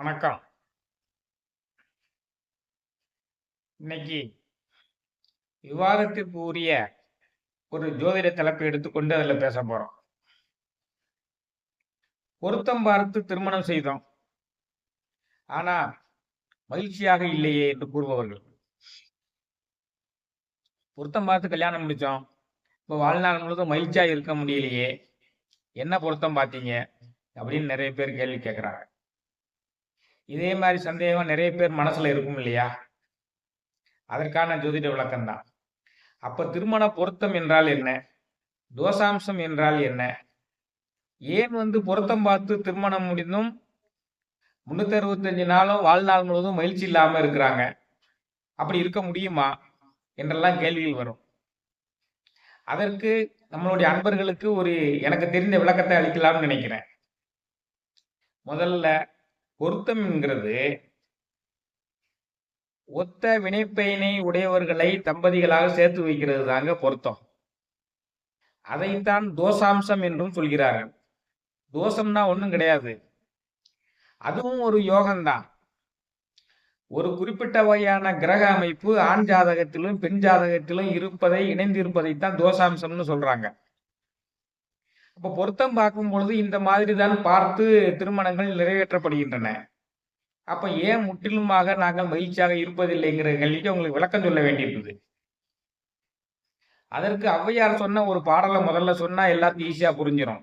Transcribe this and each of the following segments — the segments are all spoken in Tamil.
வணக்கம். இன்னைக்கு விவாதத்திற்கு உரிய ஒரு ஜோதிட தலைப்பை எடுத்துக்கொண்டு அதில் பேச போறோம். பொருத்தம் பார்த்து திருமணம் செய்தோம். ஆனா மகிழ்ச்சியாக இல்லையே என்று கூறுபவர்கள். பொருத்தம் பார்த்து கல்யாணம் முடிச்சோம். இப்போ வாழ்நாள் முழுவதும் மகிழ்ச்சியா இருக்க முடியலையே. என்ன பொருத்தம் பார்த்தீங்க? அப்படின்னு நிறைய பேர் கேள்வி கேட்குறாங்க. இதே மாதிரி சந்தேகம் நிறைய பேர் மனசுல இருக்கும் இல்லையா? அதற்கான ஜோதிட விளக்கம் தான் அப்ப திருமண பொருத்தம் என்றால் என்ன? தோசாம்சம் என்றால் என்ன? ஏன் வந்து பொருத்தம் பார்த்து திருமணம் முடிந்தும் முன்னூத்தி அறுபத்தஞ்சு நாளும் வாழ்நாள் முழுவதும் மகிழ்ச்சி இல்லாம இருக்கிறாங்க? அப்படி இருக்க முடியுமா? என்றெல்லாம் கேள்விகள் வரும். அதற்கு நம்மளுடைய அன்பர்களுக்கு ஒரு எனக்கு தெரிந்த விளக்கத்தை அளிக்கலாம்னு நினைக்கிறேன். முதல்ல பொருத்தம் என்கிறது ஒத்த வினைப்பயனை உடையவர்களை தம்பதிகளாக சேர்த்து வைக்கிறது தாங்க பொருத்தம். அதைத்தான் தோஷாம்சம் என்றும் சொல்கிறார்கள். தோஷம்னா ஒன்றும் கிடையாது. அதுவும் ஒரு யோகம்தான். ஒரு குறிப்பிட்ட வகையான கிரக அமைப்பு ஆண் ஜாதகத்திலும் பெண் ஜாதகத்திலும் இருப்பதை இணைந்திருப்பதைத்தான் தோஷாம்சம்னு சொல்றாங்க. அப்ப பொருத்தம் பார்க்கும் பொழுது இந்த மாதிரி தான் பார்த்து திருமணங்கள் நிறைவேற்றப்படுகின்றன. அப்ப ஏன் முற்றிலுமாக நாங்கள் மகிழ்ச்சியாக இருப்பதில்லைங்கிற கேள்விக்கு உங்களுக்கு விளக்கம் சொல்ல வேண்டியிருக்குது அதற்கு ஔவையார் சொன்ன ஒரு பாடலை முதல்ல சொன்னா எல்லாருக்கும் ஈஸியா புரிஞ்சிடும்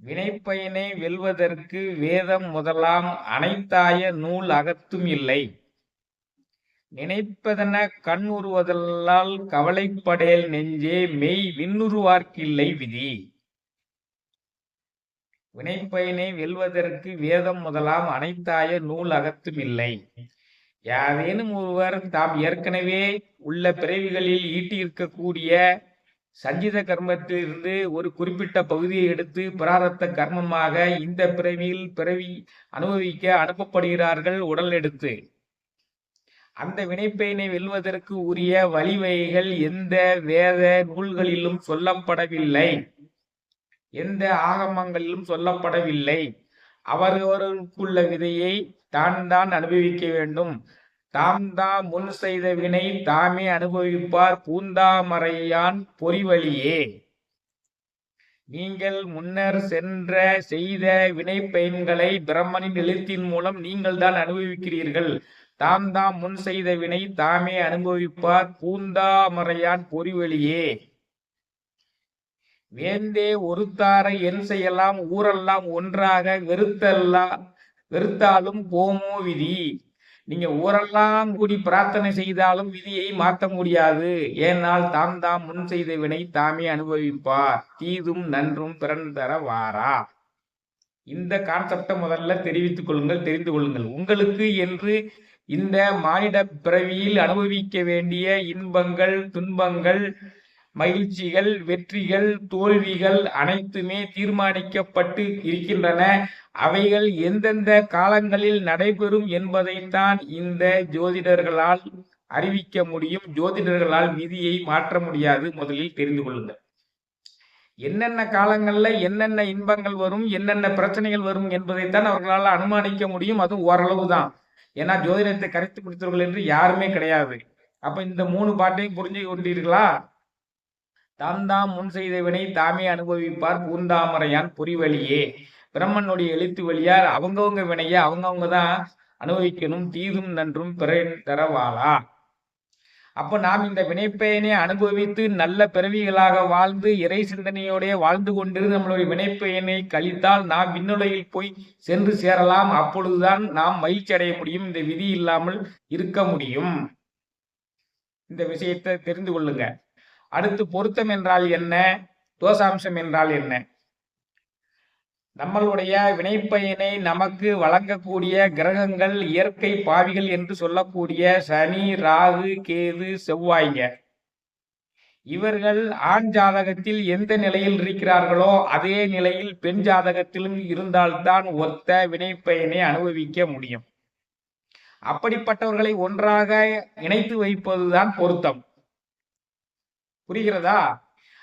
வினைப்பயனை வெல்வதற்கு வேதம் முதலாம் அனைத்தாய நூல் அகத்தும் இல்லை. நினைப்பதென கண் உருவதல்லால் கவலைப்படையல் நெஞ்சே மெய் விண்ணுருவார்க்கில்லை விதி. வினைப்பயனை வெல்வதற்கு வேதம் முதலாம் அனைத்தாய நூல் அகத்தும் இல்லை. யாரேனும் ஒருவர் தாம் ஏற்கனவே உள்ள பிறவிகளில் ஈட்டியிருக்கக்கூடிய சஞ்சித கர்மத்திலிருந்து ஒரு குறிப்பிட்ட பகுதியை எடுத்து பிராரத்த கர்மமாக இந்த பிறவியில் பிறவி அனுபவிக்க அனுப்பப்படுகிறார்கள் உடல் எடுத்து. அந்த வினைப்பயனை வெல்வதற்கு உரிய வழிவகைகள் எந்த வேத நூல்களிலும் சொல்லப்படவில்லை. எந்த ஆகமங்களிலும் சொல்லப்படவில்லை. அவரவருக்குள்ள விதையை தான் தான் அனுபவிக்க வேண்டும். தாம் தான் முன் செய்த வினை தாமே அனுபவிப்பார். பூந்தாமறையான் பொறிவழியே நீங்கள் முன்னர் சென்ற செய்த வினை பயன்களை பிரம்மனின் எழுத்தின் மூலம் நீங்கள் தான் அனுபவிக்கிறீர்கள். தாம் தாம் முன் செய்த வினை தாமே அனுபவிப்பார் பூந்தாமறையான் பொறிவழியே வேந்தே ஒருத்தாரை என் செய்யலாம் ஊரெல்லாம் ஒன்றாக வெறுத்தல்லா வெறுத்தாலும் போமோ விதி. நீங்க ஊரெல்லாம் கூடி பிரார்த்தனை செய்தாலும் விதியை மாற்ற முடியாது. ஏனால் தாம் தாம் முன் செய்த வினை தாமே அனுபவிப்பார் தீதும் நன்றும் பிறந்தர வாரா. இந்த கான்செப்டை முதல்ல தெரிவித்துக் கொள்ளுங்கள் தெரிந்து கொள்ளுங்கள். உங்களுக்கு என்று இந்த மானிட பிறவியில் அனுபவிக்க வேண்டிய இன்பங்கள் துன்பங்கள் மகிழ்ச்சிகள் வெற்றிகள் தோல்விகள் அனைத்துமே தீர்மானிக்கப்பட்டு இருக்கின்றன. அவைகள் எந்தெந்த காலங்களில் நடைபெறும் என்பதைத்தான் இந்த ஜோதிடர்களால் அறிவிக்க முடியும். ஜோதிடர்களால் விதியை மாற்ற முடியாது. முதலில் தெரிந்து கொள்ளுங்கள். என்னென்ன காலங்கள்ல என்னென்ன இன்பங்கள் வரும் என்னென்ன பிரச்சனைகள் வரும் என்பதைத்தான் அவர்களால் அனுமானிக்க முடியும். அதுவும் ஓரளவு தான் ஏன்னா ஜோதிடத்தை கரைத்து பிடித்தவர்கள் என்று யாருமே கிடையாது. அப்ப இந்த மூணு பாட்டையும் புரிஞ்சு கொண்டீர்களா? தாம் தாம் முன் செய்த வினை தாமே அனுபவிப்பார் பூந்தாமரையான் புரிவழியே பிரம்மனுடைய எழுத்து வழியார் அவங்கவுங்க வினையை அவங்கவுங்க தான் அனுபவிக்கணும் தீதும் நன்றும் பிற தரவாளா? அப்போ நாம் இந்த வினைப்பயனை அனுபவித்து நல்ல பிறவிகளாக வாழ்ந்து இறை சிந்தனையோடைய வாழ்ந்து கொண்டிருந்து நம்மளுடைய வினைப்பயனை கழித்தால் நாம் விண்ணுலையில் போய் சென்று சேரலாம். அப்பொழுதுதான் நாம் மகிழ்ச்சி அடைய முடியும். இந்த விதி இல்லாமல் இருக்க முடியும். இந்த விஷயத்தை தெரிந்து கொள்ளுங்க. அடுத்து பொருத்தம் என்றால் என்ன? தோசாம்சம் என்றால் என்ன? நம்மளுடைய வினைப்பயனை நமக்கு வழங்கக்கூடிய கிரகங்கள் இயற்கை பாவிகள் என்று சொல்லக்கூடிய சனி ராகு கேது செவ்வாய்ங்க. இவர்கள் ஆண் ஜாதகத்தில் எந்த நிலையில் இருக்கிறார்களோ அதே நிலையில் பெண் ஜாதகத்திலும் இருந்தால்தான் ஒத்த வினைப்பயனை அனுபவிக்க முடியும். அப்படிப்பட்டவர்களை ஒன்றாக இணைத்து வைப்பதுதான் பொருத்தம். புரிகிறதா?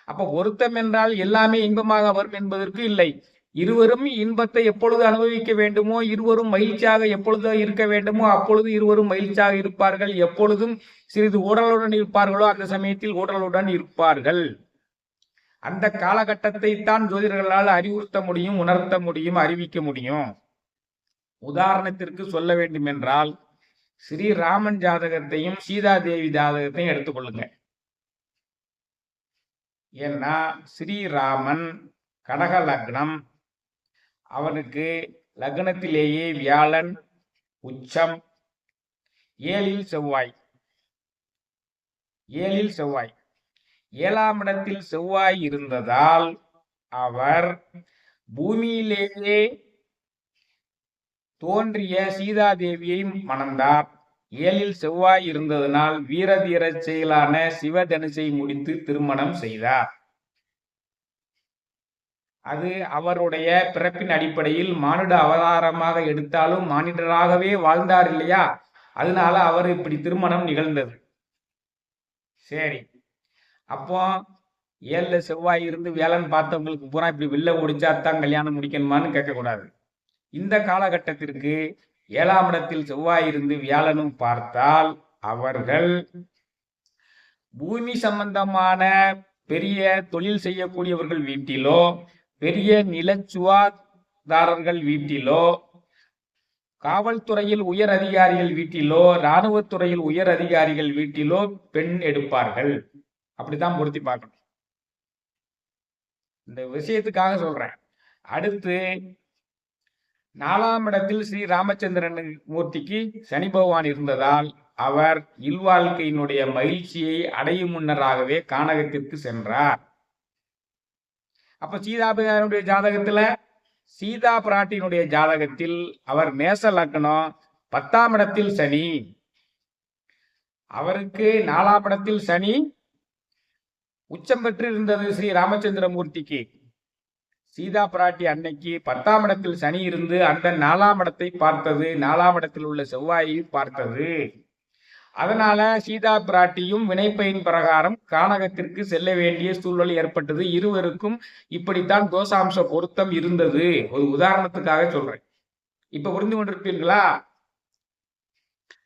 அப்ப பொருத்தம் என்றால் எல்லாமே இன்பமாக வரும் என்பதற்கு இல்லை. இருவரும் இன்பத்தை எப்பொழுது அனுபவிக்க வேண்டுமோ இருவரும் மகிழ்ச்சியாக எப்பொழுது இருக்க வேண்டுமோ அப்பொழுது இருவரும் மகிழ்ச்சியாக இருப்பார்கள். எப்பொழுதும் சிறிது உடலுடன் இருப்பார்களோ அந்த சமயத்தில் உடலுடன் இருப்பார்கள். அந்த காலகட்டத்தை தான் ஜோதிடர்களால் அறிவுறுத்த முடியும் உணர்த்த முடியும் அறிவிக்க முடியும். உதாரணத்திற்கு சொல்ல வேண்டும் என்றால் ஸ்ரீராமன் ஜாதகத்தையும் சீதா தேவி ஜாதகத்தையும் எடுத்துக்கொள்ளுங்க. ஏன்னா ஸ்ரீராமன் கடக லக்னம் அவனுக்கு லக்னத்திலேயே வியாழன் உச்சம். ஏழில் செவ்வாய். ஏழில் செவ்வாய். ஏழாம் இடத்தில் செவ்வாய் இருந்ததால் அவர் பூமியிலேயே தோன்றிய சீதாதேவியை மணந்தார். ஏழில் செவ்வாய் இருந்ததனால் வீரதீர செயலான சிவதனுசை முடித்து திருமணம் செய்தார். அது அவருடைய பிறப்பின் அடிப்படையில் மானுட அவதாரமாக எடுத்தாலும் மானிடராகவே வாழ்ந்தார் இல்லையா? அதனால அவர் இப்படி திருமணம் நிகழ்ந்தது. சரி. அப்போ ஏழுல செவ்வாய் இருந்து வேலைன்னு பார்த்தவங்களுக்கு பூரா இப்படி வெளில முடிச்சா தான் கல்யாணம் முடிக்கணுமான்னு கேட்கக்கூடாது. இந்த காலகட்டத்திற்கு ஏழாம் இடத்தில் செவ்வாய் இருந்து வியாழனும் பார்த்தால் அவர்கள் பூமி சம்பந்தமான பெரிய தொழில் செய்யக்கூடியவர்கள் வீட்டிலோ பெரிய நிலச்சுவாதாரர்கள் வீட்டிலோ காவல்துறையில் உயர் அதிகாரிகள் வீட்டிலோ இராணுவத்துறையில் உயர் அதிகாரிகள் வீட்டிலோ பெண் எடுப்பார்கள். அப்படித்தான் பொருத்தி பார்க்கணும். இந்த விஷயத்துக்காக சொல்றேன். அடுத்து நாலாம் இடத்தில் ஸ்ரீ ராமச்சந்திரன் மூர்த்திக்கு சனி பகவான் இருந்ததால் அவர் இல்வாழ்க்கையினுடைய மகிழ்ச்சியை அடையும் முன்னராகவே கானகத்திற்கு சென்றார். அப்ப சீதாபிதானுடைய ஜாதகத்துல சீதா பிராட்டியினுடைய ஜாதகத்தில் அவர் மேச லக்னம் பத்தாம் இடத்தில் சனி. அவருக்கு நாலாம் இடத்தில் சனி. உச்சம் பெற்று இருந்தது ஸ்ரீ ராமச்சந்திரமூர்த்திக்கு. சீதா பிராட்டி அன்னைக்கு பத்தாம் இடத்தில் சனி இருந்து அந்த நாலாம் இடத்தை பார்த்தது. நாலாம் இடத்தில் உள்ள செவ்வாயை பார்த்தது. அதனால சீதா பிராட்டியும் வினைப்பையின் பிரகாரம் கானகத்திற்கு செல்ல வேண்டிய சூழ்நிலை ஏற்பட்டது. இருவருக்கும் இப்படித்தான் தோசாம்ச பொருத்தம் இருந்தது. ஒரு உதாரணத்துக்காக சொல்றேன். இப்ப புரிந்து கொண்டிருப்பீர்களா?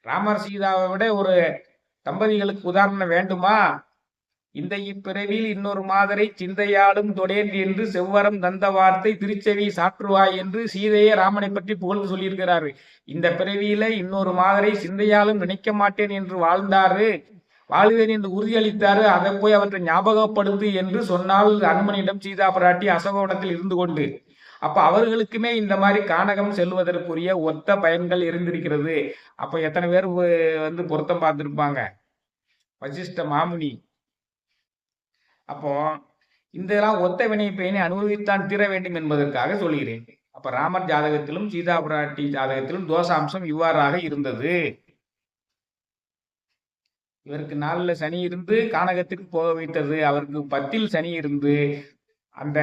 ராமர் சீதாவை விட ஒரு தம்பதிகளுக்கு உதாரணம் வேண்டுமா? இந்த இப்பிறவியில் இன்னொரு மாதரை சிந்தையாலும் தொடேன் என்று செவ்வரம் தந்த வார்த்தை திருச்செவி சாற்றுவாய் என்று சீதையே ராமனை பற்றி புகழ்ந்து சொல்லியிருக்கிறாரு. இந்த பிறவியில இன்னொரு மாதரை சிந்தையாலும் நினைக்க மாட்டேன் என்று வாழ்ந்தாரு. வாழ்வேன் என்று உறுதியளித்தாரு. அதை போய் அவற்றை ஞாபகப்படுத்து என்று சொன்னால் அன்மனிடம் சீதா பிராட்டி அசோகவனத்தில் இருந்து கொண்டு அப்ப அவர்களுக்குமே இந்த மாதிரி கானகம் செல்வதற்குரிய ஒத்த பயன்கள் இருந்திருக்கிறது. அப்ப எத்தனை பேர் வந்து பொருத்தம் பார்த்திருப்பாங்க? வசிஷ்ட மாமுனி. அப்போ இதெல்லாம் ஒத்த வினை பயனை அனுபவித்தான் தீர வேண்டும் என்பதற்காக சொல்கிறேன் அப்ப ராமர் ஜாதகத்திலும் சீதா பிராட்டி ஜாதகத்திலும் தோஷாம்சம் இவ்வாறாக இருந்தது. இவருக்கு நாளில் சனி இருந்து கானகத்திற்கு போக வைத்தது. அவருக்கு பத்தில் சனி இருந்து அந்த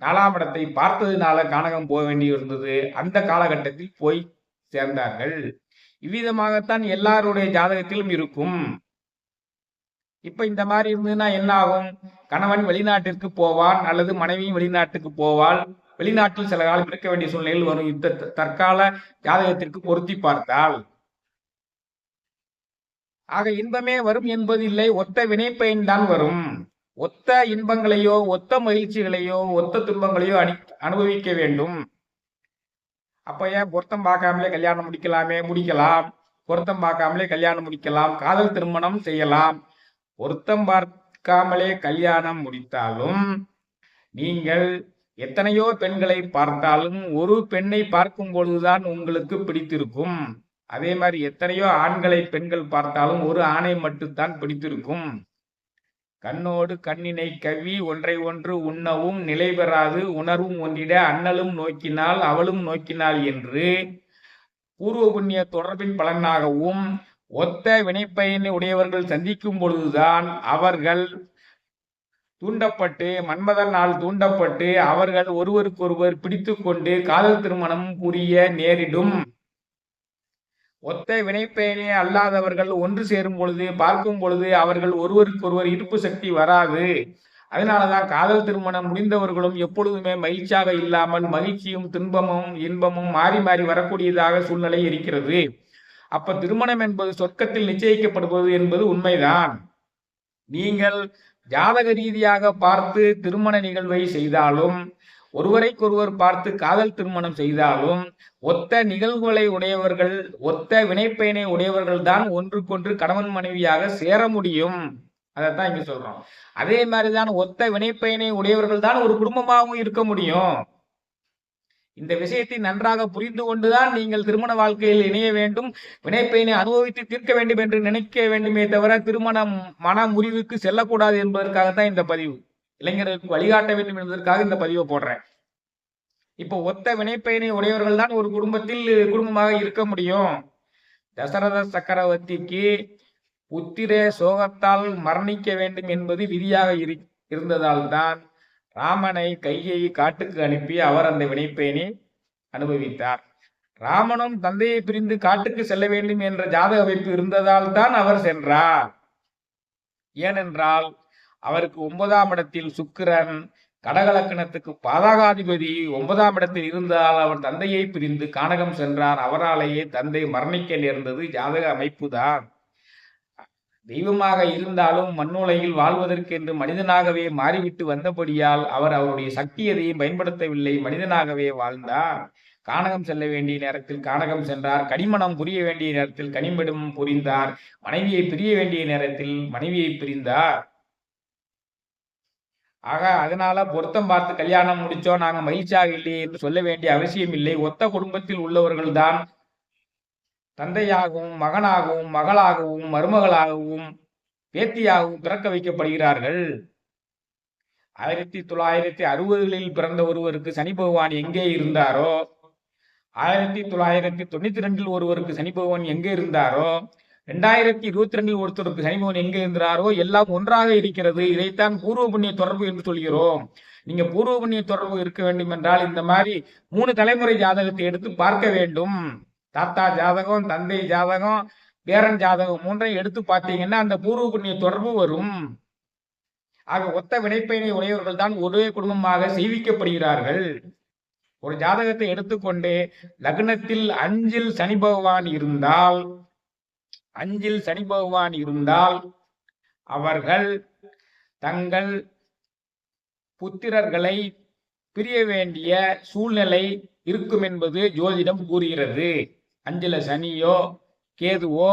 நாலாம் இடத்தை பார்த்ததுனால கானகம் போக வேண்டி இருந்தது. அந்த காலகட்டத்தில் போய் சேர்ந்தார்கள். இவ்விதமாகத்தான் எல்லாருடைய ஜாதகத்திலும் இருக்கும். இப்ப இந்த மாதிரி இருந்ததுன்னா என்ன ஆகும் கணவன் வெளிநாட்டிற்கு போவான் அல்லது மனைவியும் வெளிநாட்டுக்கு போவாள். வெளிநாட்டில் சில காலம் இருக்க வேண்டிய சூழ்நிலையில் வரும் இந்த தற்கால ஜாதகத்திற்கு பொருத்தி பார்த்தால். ஆக இன்பமே வரும் என்பது இல்லை ஒத்த வினைப்பயன் தான் வரும். ஒத்த இன்பங்களையோ ஒத்த மகிழ்ச்சிகளையோ ஒத்த துன்பங்களையோ அணி அனுபவிக்க வேண்டும். அப்ப ஏன் பொருத்தம் பார்க்காமலே கல்யாணம் முடிக்கலாமே? முடிக்கலாம். பொருத்தம் பார்க்காமலே கல்யாணம் முடிக்கலாம். காதல் திருமணம் செய்யலாம். பொருத்தம் பார்க்காமலே கல்யாணம் முடித்தாலும் நீங்கள் எத்தனையோ பெண்களை பார்த்தாலும் ஒரு பெண்ணை பார்க்கும் பொழுதுதான் உங்களுக்கு பிடித்திருக்கும். அதே மாதிரி எத்தனையோ ஆண்களை பெண்கள் பார்த்தாலும் ஒரு ஆணை மட்டும்தான் பிடித்திருக்கும். கண்ணோடு கண்ணினை கவி ஒன்றை ஒன்று உண்ணவும் நிலை பெறாது. உணர்வும் ஒன்றிட அண்ணலும் நோக்கினால் அவளும் நோக்கினாள் என்று பூர்வ புண்ணிய தொடர்பின் பலனாகவும் ஒத்த வினைப்பயனை உடையவர்கள் சந்திக்கும் பொழுதுதான் அவர்கள் தூண்டப்பட்டு மன்மதனால் தூண்டப்பட்டு அவர்கள் ஒருவருக்கொருவர் பிடித்து கொண்டு காதல் திருமணம் புரிய நேரிடும். ஒத்த வினைப்பயனே அல்லாதவர்கள் ஒன்று சேரும் பொழுது பார்க்கும் பொழுது அவர்கள் ஒருவருக்கொருவர் இருப்பு சக்தி வராது. அதனாலதான் காதல் திருமணம் முடிந்தவர்களும் எப்பொழுதுமே மகிழ்ச்சியாக இல்லாமல் மகிழ்ச்சியும் துன்பமும் இன்பமும் மாறி மாறி வரக்கூடியதாக சூழ்நிலை இருக்கிறது. அப்ப திருமணம் என்பது சொர்க்கத்தில் நிச்சயிக்கப்படுவது என்பது உண்மைதான். நீங்கள் ஜாதக ரீதியாக பார்த்து திருமண நிகழ்வை செய்தாலும் ஒருவரைக்கொருவர் பார்த்து காதல் திருமணம் செய்தாலும் ஒத்த நிகழ்வுகளை உடையவர்கள் ஒத்த வினைப்பயனை உடையவர்கள் தான் ஒன்றுக்கொன்று கணவன் மனைவியாக சேர முடியும். அதைத்தான் இங்க சொல்றோம். அதே மாதிரிதான் ஒத்த வினைப்பயனை உடையவர்கள் தான் ஒரு குடும்பமாகவும் இருக்க முடியும். இந்த விஷயத்தை நன்றாக புரிந்து கொண்டுதான் நீங்கள் திருமண வாழ்க்கையில் இணைய வேண்டும். வினைப்பயனை அனுபவித்து தீர்க்க வேண்டும் என்று நினைக்க வேண்டுமே தவிர திருமணம் மன முறிவுக்கு செல்லக்கூடாது என்பதற்காகத்தான் இந்த பதிவு. இளைஞர்களுக்கு வழிகாட்ட வேண்டும் என்பதற்காக இந்த பதிவை போடுறேன். இப்போ ஒத்த வினைப்பயனை உடையவர்கள் தான் ஒரு குடும்பத்தில் குடும்பமாக இருக்க முடியும். தசரத சக்கரவர்த்திக்கு புத்திர சோகத்தால் மரணிக்க வேண்டும் என்பது விதியாக இருந்ததால் தான் ராமனை கையை காட்டுக்கு அனுப்பி அவர் அந்த வினைப்பயனை அனுபவித்தார். ராமனும் தந்தையை பிரிந்து காட்டுக்கு செல்ல வேண்டும் என்ற ஜாதக அமைப்பு இருந்ததால் தான் அவர் சென்றார். ஏனென்றால் அவருக்கு ஒன்பதாம் இடத்தில் சுக்கிரன் கடகலக்கணத்துக்கு பாதகாதிபதி ஒன்பதாம் இடத்தில் இருந்தால் அவர் தந்தையை பிரிந்து கானகம் சென்றார். அவராலேயே தந்தை மரணிக்க நேர்ந்தது ஜாதக அமைப்பு தான். தெய்வமாக இருந்தாலும் மண்ணுலகில் வாழ்வதற்கென்று மனிதனாகவே மாறிவிட்டு வந்தபடியால் அவர் அவருடைய சக்தி எதையும் பயன்படுத்தவில்லை. மனிதனாகவே வாழ்ந்தார். கானகம் செல்ல வேண்டிய நேரத்தில் கானகம் சென்றார். கனிமணம் புரிய வேண்டிய நேரத்தில் கனிமடம் புரிந்தார். மனைவியை பிரிய வேண்டிய நேரத்தில் மனைவியை பிரிந்தார். ஆக அதனால பொருத்தம் பார்த்து கல்யாணம் முடிச்சோம். நாங்க மகிழ்ச்சியாக இல்லை என்று சொல்ல வேண்டிய அவசியம் இல்லை ஒத்த குடும்பத்தில் உள்ளவர்கள்தான் தந்தையாகவும் மகனாகவும் மகளாகவும் மருமகளாகவும் பேத்தியாகவும் பிறக்க வைக்கப்படுகிறார்கள். ஆயிரத்தி தொள்ளாயிரத்தி அறுபதுகளில் பிறந்த ஒருவருக்கு சனி பகவான் எங்கே இருந்தாரோ ஆயிரத்தி தொள்ளாயிரத்தி தொண்ணூத்தி ரெண்டில் ஒருவருக்கு சனி பகவான் எங்கே இருந்தாரோ ரெண்டாயிரத்தி இருபத்தி ரெண்டில் ஒருத்தருக்கு சனி பகவான் எங்கே இருந்தாரோ எல்லாம் ஒன்றாக இருக்கிறது. இதைத்தான் பூர்வ புண்ணிய தொடர்பு என்று சொல்கிறோம். நீங்க பூர்வ புண்ணிய தொடர்பு இருக்க வேண்டும் என்றால் இந்த மாதிரி மூணு தலைமுறை ஜாதகத்தை எடுத்து பார்க்க வேண்டும். தாத்தா ஜாதகம் தந்தை ஜாதகம் பேரன் ஜாதகம் மூன்றையும் எடுத்து பார்த்தீங்கன்னா அந்த பூர்வ புண்ணிய தொடர்பு வரும். ஆக ஒத்த வினைப்பயனை உடையவர்கள் தான் ஒரே குடும்பமாக செய்விக்கப்படுகிறார்கள் ஒரு ஜாதகத்தை எடுத்துக்கொண்டு லக்னத்தில் அஞ்சில் சனி பகவான் இருந்தால் அஞ்சில் சனி பகவான் இருந்தால் அவர்கள் தங்கள் புத்திரர்களை பிரிய வேண்டிய சூழ்நிலை இருக்கும் என்பது ஜோதிடம் கூறுகிறது. அஞ்சில சனியோ கேதுவோ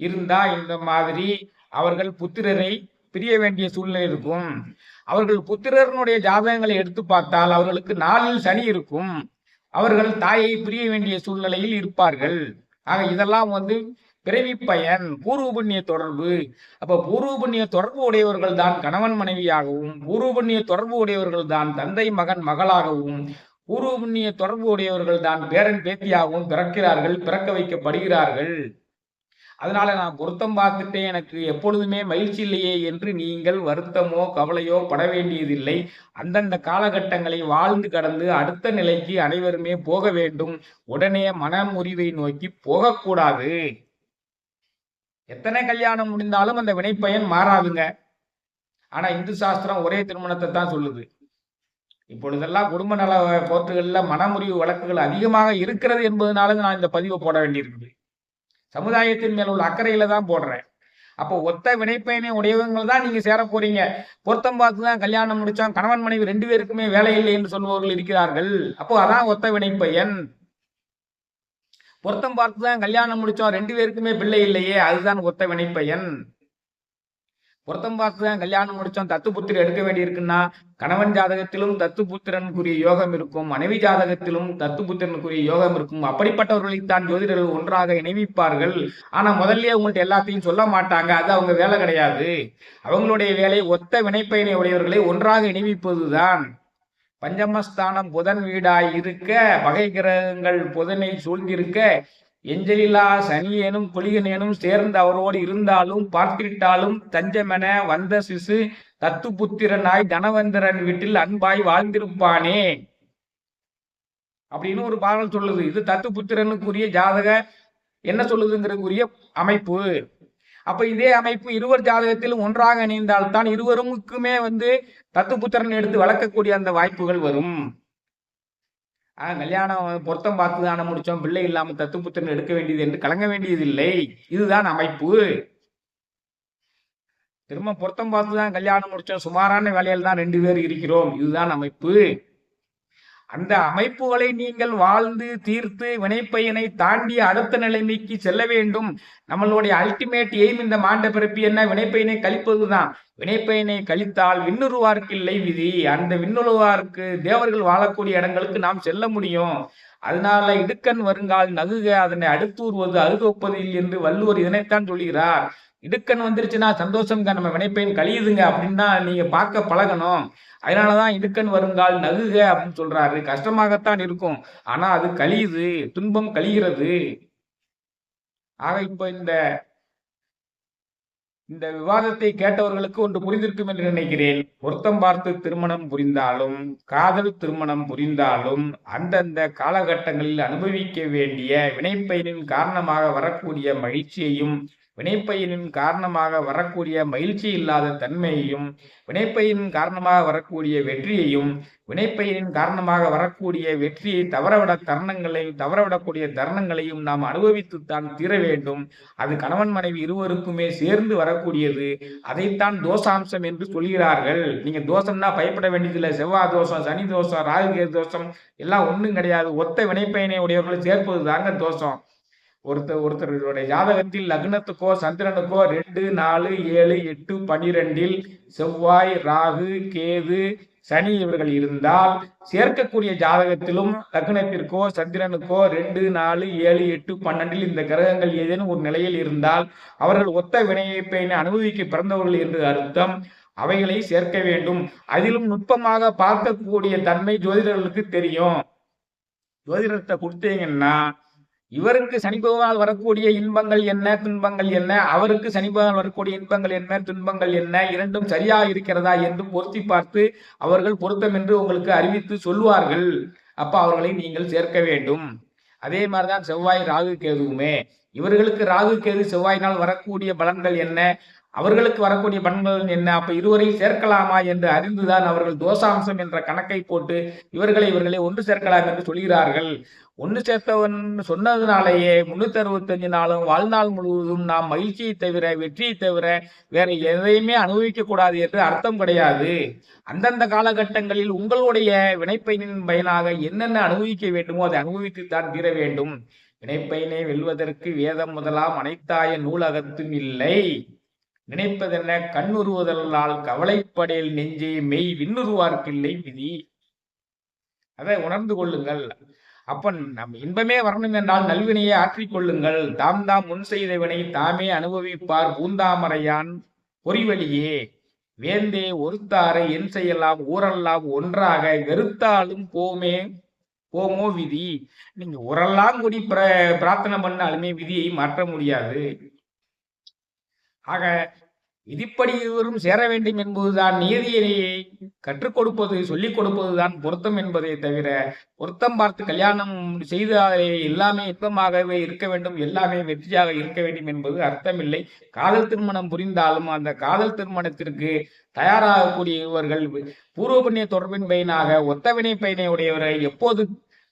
இருந்தா இந்த மாதிரி அவர்கள் புத்திரரை பிரிய வேண்டிய சூழ்நிலை இருக்கும். அவர்கள் புத்திரனுடைய ஜாதகங்களை எடுத்து பார்த்தால் அவர்களுக்கு நாளில் சனி இருக்கும். அவர்கள் தாயை பிரிய வேண்டிய சூழ்நிலையில் இருப்பார்கள். ஆக இதெல்லாம் வந்து பிறவி பயன் பூர்வ புண்ணிய தொடர்பு. அப்ப பூர்வ புண்ணிய தொடர்பு உடையவர்கள் தான் கணவன் மனைவியாகவும் பூர்வ புண்ணிய தொடர்பு உடையவர்கள் தான் தந்தை மகன் மகளாகவும் பூர்வ புண்ணிய தொடர்பு உடையவர்கள் தான் பேரன் பேத்தியாகவும் பிறக்கிறார்கள் பிறக்க வைக்கப்படுகிறார்கள். அதனால நான் பொருத்தம் பார்த்துட்டே எனக்கு எப்பொழுதுமே மகிழ்ச்சி இல்லையே என்று நீங்கள் வருத்தமோ கவலையோ பட வேண்டியதில்லை. அந்தந்த காலகட்டங்களை வாழ்ந்து கடந்து அடுத்த நிலைக்கு அனைவருமே போக வேண்டும். உடனே மனமுறிவை நோக்கி போகக்கூடாது. எத்தனை கல்யாணம் முடிந்தாலும் அந்த வினைப்பயன் மாறாதுங்க. ஆனா இந்து சாஸ்திரம் ஒரே திருமணத்தை தான் சொல்லுது. இப்பொழுதெல்லாம் குடும்ப நல கோர்ட்டுகளில் மனமுறிவு வழக்குகள் அதிகமாக இருக்கிறது என்பதனால நான் இந்த பதிவை போட வேண்டியிருக்குது. சமுதாயத்தின் மேல் உள்ள அக்கறையில தான் போடுறேன். அப்போ ஒத்த வினைப்பயனை உடையவங்க தான் நீங்க சேர போறீங்க. பொருத்தம் பார்த்து தான் கல்யாணம் முடிச்சோம் கணவன் மனைவி ரெண்டு பேருக்குமே வேலை இல்லை என்று சொல்பவர்கள் இருக்கிறார்கள். அப்போ அதான் ஒத்த வினைப்பயன். பொருத்தம் பார்த்து தான் கல்யாணம் முடிச்சோம் ரெண்டு பேருக்குமே பிள்ளை இல்லையே அதுதான் ஒத்த வினைப்பயன். பொருத்தம் பார்த்து தான் கல்யாணம் முடிச்சோம் தத்து புத்திரன் எடுக்க வேண்டியிருக்குன்னா கணவன் ஜாதகத்திலும் தத்து புத்திரனுக்குரிய யோகம் இருக்கும் மனைவி ஜாதகத்திலும் தத்து புத்திரனுக்குரிய யோகம் இருக்கும். அப்படிப்பட்டவர்களை தான் ஜோதிடர்கள் ஒன்றாக இணைவிப்பார்கள். ஆனா முதல்லயே உங்கள்கிட்ட எல்லாத்தையும் சொல்ல மாட்டாங்க. அது அவங்க வேலை கிடையாது. அவங்களுடைய வேலை ஒத்த வினைப்பயனை உடையவர்களை ஒன்றாக இணைவிப்பதுதான். பஞ்சமஸ்தானம் புதன் வீடாய் இருக்க பகை கிரகங்கள் புதனை சூழ்ந்திருக்க எஞ்சலிலா சனியேனும் குளிகனேனும் சேர்ந்து அவரோடு இருந்தாலும் பார்த்திட்டாலும் தஞ்சமென வந்த சிசு தத்து புத்திரனாய் தனவந்திரன் வீட்டில் அன்பாய் வாழ்ந்திருப்பானே. அப்படின்னு ஒரு பாடல் சொல்லுது. இது தத்து புத்திரனுக்குரிய ஜாதக என்ன சொல்லுதுங்கிறதுக்குரிய அமைப்பு. அப்ப இதே அமைப்பு இருவர் ஜாதகத்திலும் ஒன்றாக இணைந்தால்தான் இருவருக்குமே வந்து தத்துப்புத்திரன் எடுத்து வளர்க்கக்கூடிய அந்த வாய்ப்புகள் வரும். ஆஹ் கல்யாணம் பொருத்தம் பார்த்து தானே முடிச்சோம். பிள்ளை தத்து புத்துன்னு எடுக்க வேண்டியது என்று கலங்க வேண்டியதில்லை. இதுதான் அமைப்பு. திரும்ப பொருத்தம் பார்த்து தான் கல்யாணம் முடிச்சோம். சுமாரான வேலையில் தான் ரெண்டு பேர் இருக்கிறோம். இதுதான் அமைப்பு. அந்த அமைப்புகளை நீங்கள் வாழ்ந்து தீர்த்து வினைப்பயனை தாண்டி அடுத்த நிலைமைக்கு செல்ல வேண்டும். நம்மளுடைய அல்டிமேட் எய்ம் இந்த மாண்ட பிறப்பி என்ன? வினைப்பயனை கழிப்பதுதான். வினைப்பயனை கழித்தால் விண்ணுருவார்க்கு இல்லை விதி. அந்த விண்ணுருவார்க்கு தேவர்கள் வாழக்கூடிய இடங்களுக்கு நாம் செல்ல முடியும். அதனால இடுக்கன் வருங்கால் நகுக அதனை அடுத்தூர்வது இல்லை என்று வள்ளுவர் இதனைத்தான் சொல்கிறார் இடுக்கன் வந்துருச்சுன்னா சந்தோஷம்ங்க. நம்ம வினைப்பயன் கழியுதுங்க அப்படின்னா நீங்க பார்க்க பழகணும். அதனாலதான் இடுக்கன் வருங்கால் நகுக அப்படின்னு சொல்றாரு. கஷ்டமாகத்தான் இருக்கும். ஆனா அது கழியுது. துன்பம் கழிகிறது. ஆக இப்ப இந்த இந்த விவாதத்தை கேட்டவர்களுக்கு ஒன்று புரிந்திருக்கும் என்று நினைக்கிறேன். பொருத்தம் பார்த்து திருமணம் புரிந்தாலும் காதல் திருமணம் புரிந்தாலும் அந்தந்த காலகட்டங்களில் அனுபவிக்க வேண்டிய வினைப்பயனின் காரணமாக வரக்கூடிய மகிழ்ச்சியையும் வினைப்பயிரின் காரணமாக வரக்கூடிய மகிழ்ச்சி இல்லாத தன்மையையும் வினைப்பயிரின் காரணமாக வரக்கூடிய வெற்றியையும் வினைப்பயிரின் காரணமாக வரக்கூடிய வெற்றியை தவறவிட தருணங்களையும் தவறவிடக்கூடிய தருணங்களையும் நாம் அனுபவித்துத்தான் தீர வேண்டும். அது கணவன் மனைவி இருவருக்குமே சேர்ந்து வரக்கூடியது. அதைத்தான் தோஷாம்சம் என்று சொல்கிறார்கள். நீங்க தோஷம்னா பயப்பட வேண்டியதில்லை. செவ்வாய் தோஷம் சனி தோஷம் ராகுகே தோஷம் எல்லாம் ஒன்றும் கிடையாது. ஒத்த வினைப்பயனை உடையவர்களை சேர்ப்பது தாங்க தோஷம். ஒருத்தர் ஒருத்தருடைய ஜாதகத்தில் லக்னத்துக்கோ சந்திரனுக்கோ ரெண்டு நாலு ஏழு எட்டு பனிரெண்டில் செவ்வாய் ராகு கேது சனி இவர்கள் இருந்தால் சேர்க்கக்கூடிய ஜாதகத்திலும் லக்னத்திற்கோ சந்திரனுக்கோ ரெண்டு நாலு ஏழு எட்டு பன்னெண்டில் இந்த கிரகங்கள் ஏதேனும் ஒரு நிலையில் இருந்தால் அவர்கள் ஒத்த வினையைப்பையினை அனுபவிக்க பிறந்தவர்கள் என்று அர்த்தம். அவைகளை சேர்க்க வேண்டும். அதிலும் நுட்பமாக பார்க்கக்கூடிய தன்மை ஜோதிடர்களுக்கு தெரியும். ஜோதிடத்தை கொடுத்தீங்கன்னா இவருக்கு சனி பகவானால் வரக்கூடிய இன்பங்கள் என்ன? துன்பங்கள் என்ன? அவருக்கு சனி பகவான் வரக்கூடிய இன்பங்கள் என்ன? துன்பங்கள் என்ன? இரண்டும் சரியா இருக்கிறதா என்று பொருத்தி பார்த்து அவர்கள் பொருத்தம் என்று உங்களுக்கு அறிவித்து சொல்லுவார்கள். அப்ப அவர்களை நீங்கள் சேர்க்க வேண்டும். அதே மாதிரிதான் செவ்வாய் ராகு கேதுவுமே. இவர்களுக்கு ராகு கேது செவ்வாயினால் வரக்கூடிய பலன்கள் என்ன? அவர்களுக்கு வரக்கூடிய பலன்கள் என்ன? அப்ப இருவரையும் சேர்க்கலாமா என்று அறிந்துதான் அவர்கள் தோஷாம்சம் என்ற கணக்கை போட்டு இவர்களை இவர்களை ஒன்று சேர்க்கலாம் என்று சொல்கிறார்கள். ஒன்று சேர்த்தவன் சொன்னதுனாலேயே முன்னூத்தி அறுபத்தஞ்சு நாளும் வாழ்நாள் முழுவதும் நாம் மகிழ்ச்சியை தவிர வெற்றியை தவிர வேற எதையுமே அனுபவிக்க கூடாது என்று அர்த்தம் கிடையாது. அந்தந்த காலகட்டங்களில் உங்களுடைய வினைப்பயனின் பயனாக என்னென்ன அனுபவிக்க வேண்டுமோ அதை அனுபவித்துத்தான் தீர வேண்டும். வினைப்பயனை வெல்வதற்கு வேதம் முதலாம் அனைத்தாய நூலகத்தும் இல்லை. நினைப்பதென்ன? கண்ணுறுவதல்லால் கவலைப்படையில் நெஞ்சே மெய் விண்ணுருவார்க்கில்லை விதி. அதை உணர்ந்து கொள்ளுங்கள். அப்ப நம் இன்பமே வரணும் என்றால் நல்வினையை ஆற்றிக்கொள்ளுங்கள் தாம் தாம் முன் செய்தவனை தாமே அனுபவிப்பார். பூந்தாமரையான் பொறிவழியே. வேந்தே ஒருத்தாரை என் செய்யலாம் ஊரெல்லாம் ஒன்றாக வெறுத்தாலும் போமே போமோ விதி. நீங்க உரெல்லாம் கூடி பிர பிரார்த்தனை பண்ணாலுமே விதியை மாற்ற முடியாது. ஆக விதிப்படி இருவரும் சேர வேண்டும் என்பதுதான் நியதியை கற்றுக் கொடுப்பது சொல்லிக் கொடுப்பதுதான் பொருத்தம் என்பதை தவிர பொருத்தம் பார்த்து கல்யாணம் செய்தாலே எல்லாமே இன்பமாகவே இருக்க வேண்டும் எல்லாமே வெற்றியாக இருக்க வேண்டும் என்பது அர்த்தமில்லை. காதல் திருமணம் புரிந்தாலும் அந்த காதல் திருமணத்திற்கு தயாராகக்கூடிய இவர்கள் பூர்வ புண்ணிய தொடர்பின் பயனாக ஒத்தவினை பயனை உடையவரை எப்போது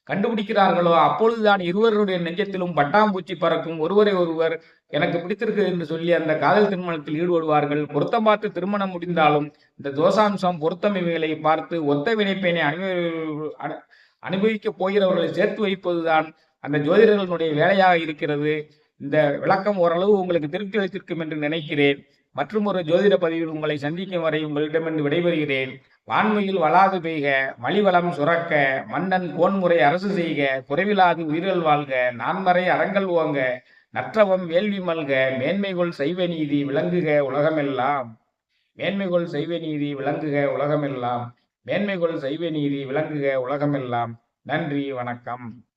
கண்டுபிடிக்கிறார்களோ? அப்பொழுதுதான் இருவருடைய நெஞ்சத்திலும் பட்டாம்பூச்சி பறக்கும். ஒருவரை ஒருவர் எனக்கு பிடித்திருக்கு என்று சொல்லி அந்த காதல் திருமணத்தில் ஈடுபடுவார்கள். பொருத்தம் பார்த்து திருமணம் முடிந்தாலும் இந்த தோசாம்சம் பொருத்தம் இவைகளை பார்த்து ஒத்த வினைப்பேனை அனுபவி அனுபவிக்க போகிறவர்களை சேர்த்து வைப்பதுதான் அந்த ஜோதிடர்களுடைய வேலையாக இருக்கிறது. இந்த விளக்கம் ஓரளவு உங்களுக்கு திருப்தி அளித்திருக்கும் என்று நினைக்கிறேன். மற்றும் ஒரு ஜோதிட பதிவில் உங்களை சந்திக்கும் வரை உங்களிடமிருந்து விடைபெறுகிறேன். வான்மையில் வளாது பெய்க மலிவளம் சுரக்க மன்னன் கோன்முறை அரசு செய்க குறைவிலாது உயிர்கள் வாழ்க நான்மறை அறங்கள் ஓங்க நற்றவம் வேள்வி மல்க மேன்மைகொள் செய்வ நீதி விளங்குக உலகமெல்லாம். மேன்மைகொள் செய்வ நீதி விளங்குக உலகமெல்லாம். மேன்மைகொள் செய்வ நீதி விளங்குக உலகமெல்லாம். நன்றி வணக்கம்.